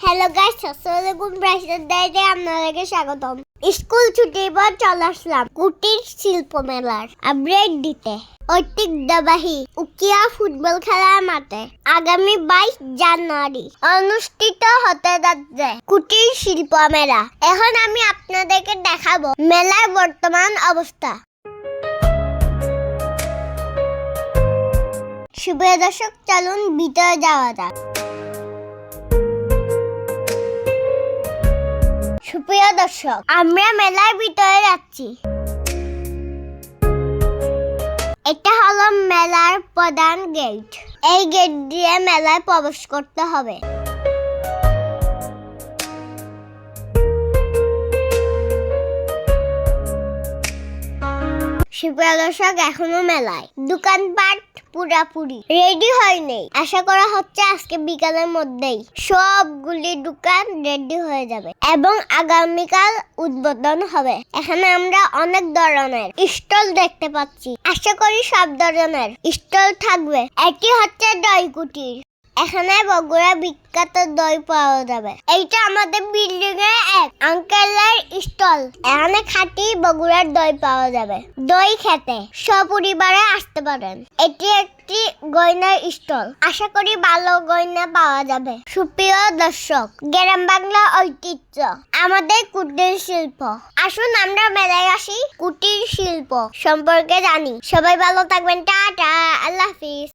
Hello guys আসসালামাইকুম ব্রাইসের ডাইরে আপনাদেরকে স্বাগতম স্কুল ছুটি পর চলে আসলাম, কুটির শিল্প মেলার আপডেট দিতে। ঐতিহ্যবাহী উকিয়া ফুটবল খেলার মাঠে, আগামী বাইশ জানুয়ারি, অনুষ্ঠিত হতে যাচ্ছে কুটির শিল্প মেলা। এখন আমি আপনাদেরকে দেখাবো মেলার বর্তমান অবস্থা। শুভ দর্শক, চলুন ভিতরে যাওয়া যাক। সুপ্রিয় দর্শক, আমরা মেলার ভিতরে যাচ্ছি। এটা হলো মেলার প্রধান গেট এই গেট দিয়ে মেলায় প্রবেশ করতে হবে। দর্শক এখনও মেলায়। দোকানপাট পুরাপুরি। রেডি হয়নি। আশা করা হচ্ছে আজকে বিকালের মধ্যেই সবগুলি দোকান রেডি হয়ে যাবে এবং আগামীকাল উদ্বোধন হবে। এখানে আমরা অনেক ধরনের স্টল দেখতে পাচ্ছি। আশা করি সব ধরনের স্টল থাকবে। এটি হচ্ছে দই কুটির এখানে বগুড়া বিখ্যাত দই পাওয়া যাবে। এইটা আমাদের বিল্ডিং এর এক আঙ্কেলের স্টল এখানে খাঁটি বগুড়ার দই পাওয়া যাবে। দই খেতে সপরিবারে আসতে পারেন। এটি একটি গয়নার স্টল আশা করি ভালো গয়না পাওয়া যাবে। সুপ্রিয় দর্শক, গ্রাম বাংলা ঐতিহ্য, আমাদের কুটির শিল্প। আসুন আমরা মেলায় আসি কুটির শিল্প সম্পর্কে জানি। সবাই ভালো থাকবেন। টাটা, আল্লাহ হাফিজ।